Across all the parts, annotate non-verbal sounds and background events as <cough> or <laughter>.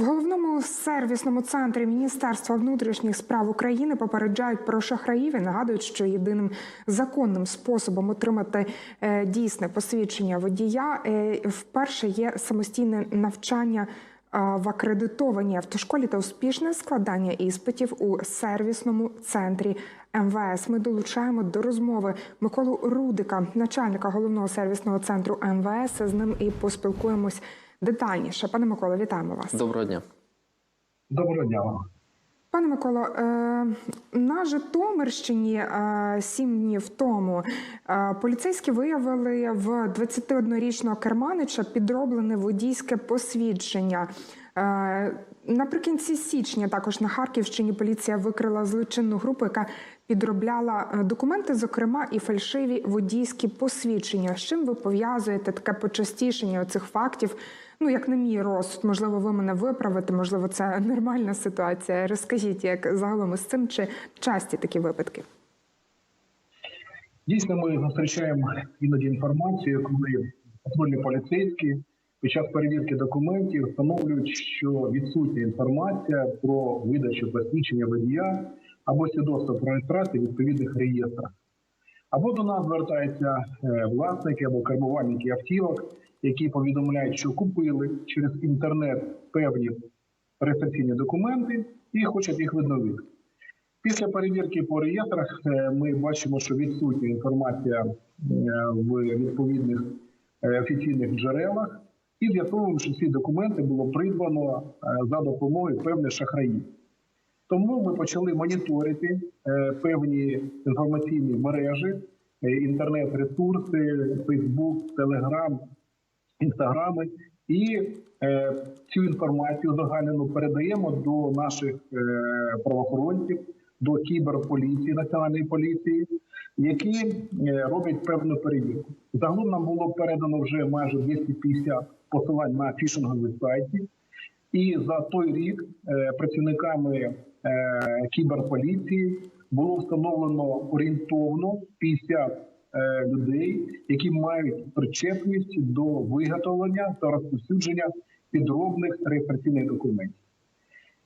В головному сервісному центрі Міністерства внутрішніх справ України попереджають про шахраїв і нагадують, що єдиним законним способом отримати е, дійсне посвідчення водія е, вперше є самостійне навчання. е, В акредитованій автошколі та успішне складання іспитів у сервісному центрі МВС. Ми долучаємо до розмови Миколу Рудика, начальника головного сервісного центру МВС. З ним і поспілкуємось детальніше. Пане Миколо, вітаємо вас. Доброго дня. Доброго дня вам. Пане Миколо, е, на Житомирщині е, сім днів тому е, поліцейські виявили в 21-річного керманича підроблене водійське посвідчення. Наприкінці січня також на Харківщині поліція викрила злочинну групу, яка підробляла документи, зокрема і фальшиві водійські посвідчення. З чим ви пов'язуєте таке почастішення цих фактів? Ну, як на мій розсуд, можливо, ви мене виправите, можливо, це <laughs> нормальна ситуація. Розкажіть, як загалом із цим чи часті такі випадки? Дійсно, ми зустрічаємо іноді інформацію, коли патрульні поліцейські під час перевірки документів встановлюють, що відсутня інформація про видачу посвідчення водія або свідоцтво про реєстрацію відповідних реєстрах. Або до нас звертаються е, власники або кермувальники автівок, які повідомляють, що купили через інтернет певні реєстраційні документи і хочуть їх відновити. Після перевірки по реєстрах е, ми бачимо, що відсутня інформація е, в відповідних офіційних джерелах, і з'ясовуємо, що ці документи було придбано за допомогою певних шахраїв. Тому ми почали моніторити е, певні інформаційні мережі, е, інтернет-ресурси, Facebook, Telegram, Інстаграми, і е, цю інформацію загальну передаємо до наших правоохоронців, до кіберполіції, національної поліції, які роблять певну перевірку. Загалом нам було передано вже майже 250 посилань на фішингові сайті. І за той рік е, працівниками е, кіберполіції було встановлено орієнтовно 50 е, людей, які мають причетність до виготовлення та розповсюдження підробних реєстраційних документів.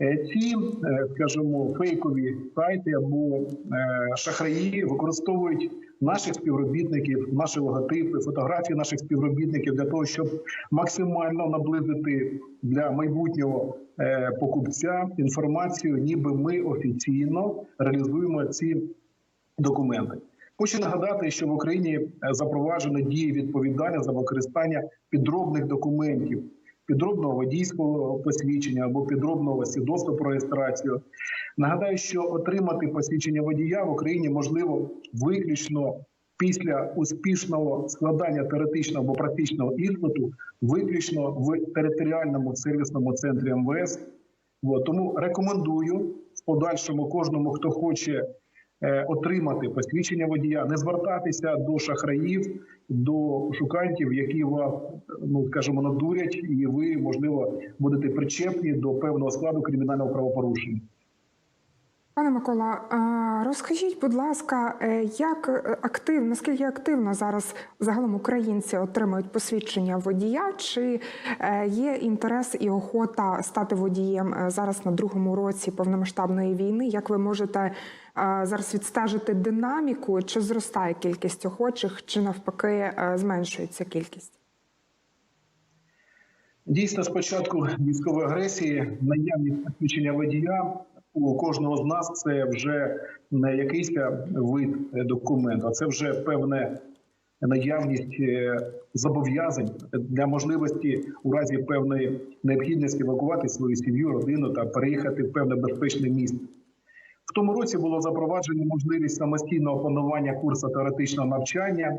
Е, Ці, е, скажімо, фейкові сайти або е, шахраї використовують наших співробітників, наші логотипи, фотографії наших співробітників для того, щоб максимально наблизити для майбутнього покупця інформацію, ніби ми офіційно реалізуємо ці документи. Хочу нагадати, що в Україні запроваджено дії відповідальне за використання підробних документів, підробного водійського посвідчення або підробного свідоцтва про реєстрацію. Нагадаю, що отримати посвідчення водія в Україні можливо виключно після успішного складання теоретичного або практичного іспиту, виключно в територіальному сервісному центрі МВС. Тому рекомендую в подальшому кожному, хто хоче отримати посвідчення водія, не звертатися до шахраїв, до шукантів, які вас, ну скажімо, надурять, і ви можливо будете причепні до певного складу кримінального правопорушення. Пане Микола, е, розкажіть, будь ласка, е, як е, активно, наскільки активно зараз загалом українці отримують посвідчення водія? Чи е, є інтерес і охота стати водієм е, зараз на другому році повномасштабної війни? Як ви можете е, зараз відстежити динаміку? Чи зростає кількість охочих, чи навпаки е, зменшується кількість? Дійсно, з початку військової агресії наявність посвідчення водія у кожного з нас це вже не якийсь вид документу, а це вже певне наявність е, зобов'язань для можливості у разі певної необхідності евакувати свою сім'ю, родину та переїхати в певне безпечне місце. В тому році було запроваджено можливість самостійного опанування курсу теоретичного навчання.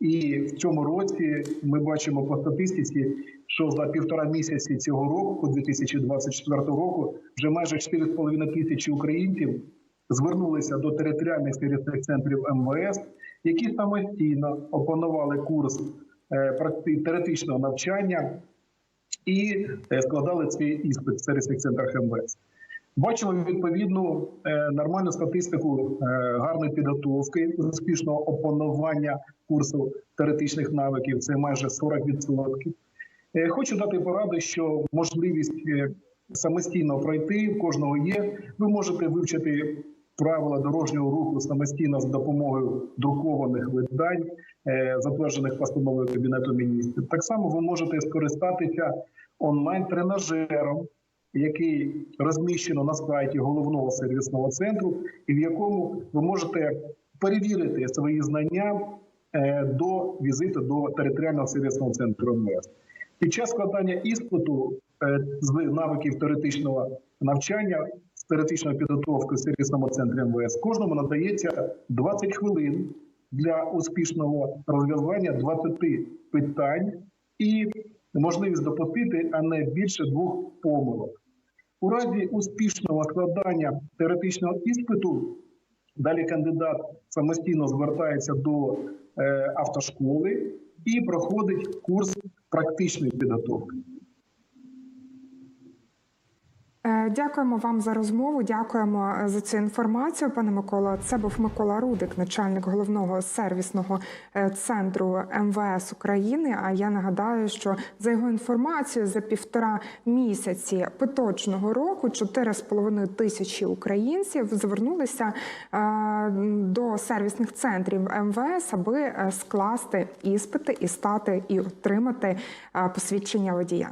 І в цьому році ми бачимо по статистиці, що за півтора місяці цього року, 2024 року, вже майже 4,5 тисячі українців звернулися до територіальних сервісних центрів МВС, які самостійно опанували курс е, теоретичного навчання і е, складали цей іспит в сервісних центрах МВС. Бачимо відповідну е, нормальну статистику е, гарної підготовки, успішного опанування курсу теоретичних навиків. Це майже 40%. Е, Хочу дати пораду, що можливість самостійно пройти. В кожного є. Ви можете вивчити правила дорожнього руху самостійно з допомогою друкованих видань, затверджених постановою Кабінету міністрів. Так само ви можете скористатися онлайн-тренажером, який розміщено на сайті головного сервісного центру, і в якому ви можете перевірити свої знання е, до візиту до територіального сервісного центру МВС. Під час складання іспиту е, з навиків теоретичного навчання з теоретичної підготовки в сервісному центрі МВС кожному надається 20 хвилин для успішного розв'язання 20 питань і можливість допустити, а не більше двох помилок. У разі успішного складання теоретичного іспиту далі кандидат самостійно звертається до е, автошколи і проходить курс практичної підготовки. Е, Дякуємо вам за розмову. Дякуємо е, за цю інформацію, пане Микола. Це був Микола Рудик, начальник головного сервісного е, центру МВС України. А я нагадаю, що за його інформацією, за півтора місяці поточного року 4,5 тисячі українців звернулися до сервісних центрів МВС, аби скласти іспити і стати і отримати посвідчення водія.